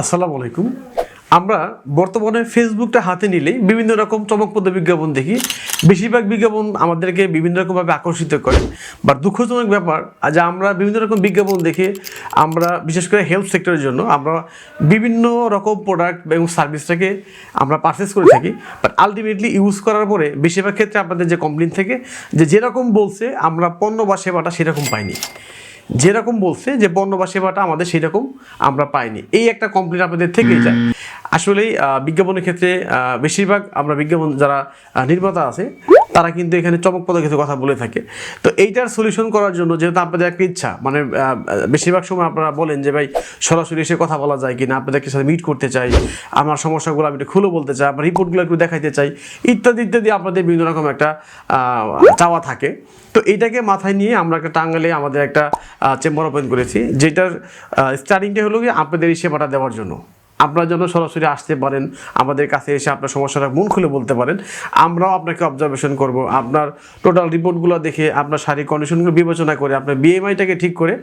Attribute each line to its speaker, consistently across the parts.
Speaker 1: আসসালামু আলাইকুম। আমরা বর্তমানে ফেসবুকটা হাতে নিলেই বিভিন্ন রকম চমকপ্রদ বিজ্ঞাপন দেখি। বেশিরভাগ বিজ্ঞাপন আমাদেরকে বিভিন্ন রকমভাবে আকর্ষিত করে। বা দুঃখজনক ব্যাপার যে আমরা বিভিন্ন রকম বিজ্ঞাপন দেখে আমরা, বিশেষ করে হেলথ সেক্টরের জন্য, আমরা বিভিন্ন রকম প্রোডাক্ট এবং সার্ভিসটাকে আমরা পারচেস করে থাকি। বাট আলটিমেটলি ইউজ করার পরে বেশিরভাগ ক্ষেত্রে আপনাদের যে কমপ্লেন থেকে, যে যেরকম বলছে, আমরা পণ্য বা সেবাটা সেরকম পাইনি। যেরকম বলছে যে পণ্য বা সেবাটা আমাদের সেরকম আমরা পাইনি। এই একটা কমপ্লেন আপনাদের থেকেই যায়। আসলেই বিজ্ঞাপনের ক্ষেত্রে বেশিরভাগ আমরা বিজ্ঞাপন, যারা নির্মাতা আছে তারা কিন্তু এখানে চমকপ্রদ কিছু কথা বলে থাকে। তো এইটার সলিউশন করার জন্য যেহেতু আপনাদের একটা ইচ্ছা মানে বেশিরভাগ সময় আপনারা বলেন যে, ভাই, সরাসরি এসে কথা বলা যায় কিনা আপনাদেরকে সাথে মিট করতে চাই, আমার সমস্যাগুলো আমি একটু খুলে বলতে চাই, আমার রিপোর্টগুলো একটু দেখাইতে চাই, ইত্যাদি ইত্যাদি আপনাদের বিভিন্ন রকম একটা চাওয়া থাকে। তো এইটাকে মাথায় নিয়ে আমরা একটা টাঙ্গালে আমাদের একটা চেম্বার ওপেন করেছি, যেটার স্টার্টিংটা হলো কি আপনাদের এই সেবাটা দেওয়ার জন্য। আপনারা যেন সরাসরি আসতে পারেন, আমাদের কাছে এসে আপনার সমস্যাটা মন খুলে বলতে পারেন। আমরাও আপনাকে অবজারভেশন করব। আপনার টোটাল রিপোর্টগুলো দেখে, আপনার শারীরিক কন্ডিশনগুলো বিবেচনা করে, আপনার বিএমআইটাকে ঠিক করে,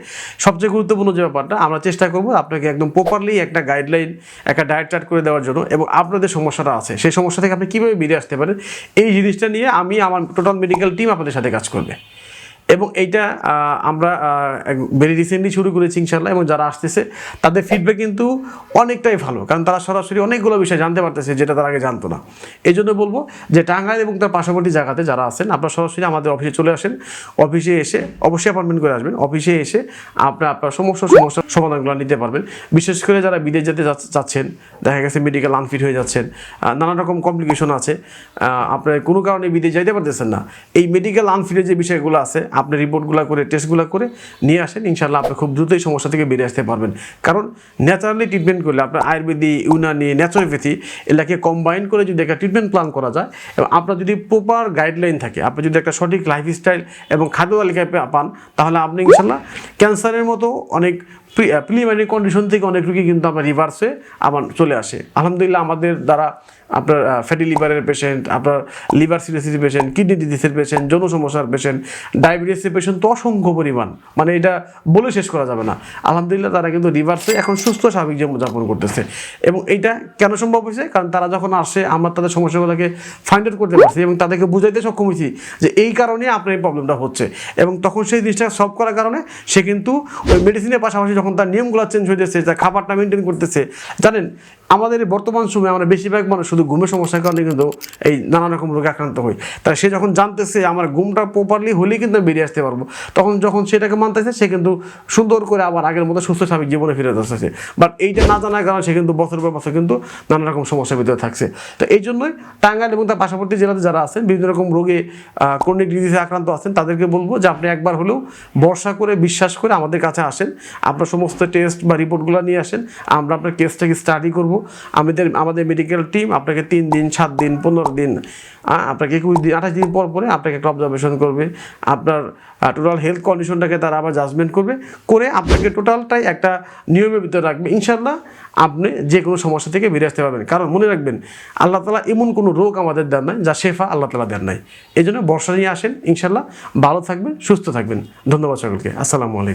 Speaker 1: সবচেয়ে গুরুত্বপূর্ণ যে ব্যাপারটা, আমরা চেষ্টা করব আপনাকে একদম প্রপারলি একটা গাইডলাইন একটা ডায়েট চার্ট করে দেওয়ার জন্য এবং আপনাদের সমস্যাটা আছে, সেই সমস্যা থেকে আপনি কীভাবে বেরিয়ে আসতে পারেন, এই জিনিসটা নিয়ে আমি আমার টোটাল মেডিকেল টিম আপনাদের সাথে কাজ করবে। এবং এইটা আমরা ভেরি রিসেন্টলি শুরু করেছি ইনশাল্লাহ এবং যারা আসতেছে, তাদের ফিডব্যাক কিন্তু অনেকটাই ভালো। কারণ তারা সরাসরি অনেকগুলো বিষয় জানতে পারতেছে যেটা তার আগে জানতো না। এই জন্য বলব যে টাঙ্গাইল এবং তার পার্শ্ববর্তী জায়গাতে যারা আছেন, আপনারা সরাসরি আমাদের অফিসে চলে আসেন। অফিসে এসে, অবশ্যই অ্যাপয়েন্টমেন্ট করে আসবেন। অফিসে এসে আপনার আপনার সমস্ত সমস্যার সমাধানগুলো নিতে পারবেন। বিশেষ করে যারা বিদেশ যেতে চাচ্ছেন, দেখা গেছে মেডিকেল আনফিট হয়ে যাচ্ছেন নানা রকম কমপ্লিকেশন আছে। আপনার কোনো কারণে বিদেশ যাইতে পারতেছেন না। এই মেডিকেল আনফিটের যে বিষয়গুলো আছে আপনি রিপোর্টগুলো করে টেস্টগুলো করে নিয়ে আসেন ইনশাল্লাহ আপনি খুব দ্রুতই সমস্যা থেকে বেরিয়ে আসতে পারবেন। কারণ ন্যাচারালি ট্রিটমেন্ট করলে আপনার আয়ুর্বেদিক, ইউনানি ন্যাচুরোপ্যাথি এগুলাকে কম্বাইন করে যদি একটা ট্রিটমেন্ট প্ল্যান করা যায়, এবং আপনার যদি প্রপার গাইডলাইন থাকে, আপনি যদি একটা সঠিক লাইফস্টাইল এবং খাদ্য তালিকায় পান, তাহলে আপনি ইনশাল্লাহ ক্যান্সারের মতো অনেক প্রিলিমিনারি কন্ডিশন থেকে অনেক রুগী কিন্তু আপনার রিভার্সে আবার চলে আসে। আলহামদুলিল্লাহ আমাদের দ্বারা আপনার ফ্যাটি লিভারের পেশেন্ট আপনার লিভার সিরোসিসের পেশেন্ট কিডনি ডিজিজের পেশেন্ট যৌন সমস্যার পেশেন্ট ডায়াবেটিসের পেশেন্ট তো অসংখ্য পরিমাণ। মানে এটা বলে শেষ করা যাবে না। আলহামদুলিল্লাহ, তারা কিন্তু রিভার্সে এখন সুস্থ, স্বাভাবিক জীবন যাপন করতেছে। এবং এইটা কেন সম্ভব হয়েছে? কারণ তারা যখন আসে, আমরা তাদের সমস্যাগুলোকে ফাইন্ড আউট করতে পারছি এবং তাদেরকে বুঝাইতে সক্ষম হয়েছি যে এই কারণে আপনার এই প্রবলেমটা হচ্ছে। এবং তখন সেই জিনিসটা সলভ করার কারণে সে কিন্তু ওই মেডিসিনের পাশাপাশি যখন তার নিয়মগুলো চেঞ্জ হয়ে যাচ্ছে তার খাবারটা মেনটেন করতেছে, জানেন? আমাদের বর্তমান সময়ে আমরা বেশিরভাগ মানুষ শুধু ঘুমের সমস্যার কারণে কিন্তু এই নানা রকম রোগে আক্রান্ত হই। তাই সে যখন জানতেছে আমার ঘুমটা প্রপারলি হলেই কিন্তু বেরিয়ে আসতে পারব, তখন যখন সেটাকে মানতেছে, সে কিন্তু সুন্দর করে আবার আগের মতো সুস্থ স্বাভাবিক জীবনে ফিরে আসতেছে। বাট এইটা না জানার কারণে সে কিন্তু বছর পর বছর কিন্তু নানা রকম সমস্যার ভিতরে থাকছে। তো এই জন্যই টাঙ্গাইল এবং তার পার্শ্ববর্তী জেলাতে যারা আছেন, বিভিন্ন রকম রোগে ক্রনিক ডিজিজে আক্রান্ত আছেন, তাদেরকে বলব যে আপনি একবার হলেও বর্ষা করে, বিশ্বাস করে আমাদের কাছে আসেন। আপনার সমস্ত টেস্ট বা রিপোর্টগুলো নিয়ে আসেন। আমরা আপনার কেসটাকে স্টাডি করব। আমাদের আমাদের মেডিকেল টিম আপনাকে তিন দিন, সাত দিন, পনেরো দিন আপনাকে একুশ দিন, আঠাশ দিন পর পরে আপনাকে একটা অবজারভেশন করবে। আপনার টোটাল হেলথ কন্ডিশনটাকে তারা আবার জাজমেন্ট করবে, করে আপনাকে টোটালটাই একটা নিয়মের ভিতরে রাখবে। ইনশাল্লাহ আপনি যে কোনো সমস্যা থেকে বেরিয়ে আসতে পারবেন। কারণ মনে রাখবেন, আল্লাহ তালা এমন কোনো রোগ আমাদের দেন নাই যা শেফা আল্লাহ তালা দেন নাই। এই জন্য বর্ষা নিয়ে আসেন। ইনশাল্লাহ ভালো থাকবেন, সুস্থ থাকবেন। ধন্যবাদ সকলকে। আসসালামু আলাইকুম।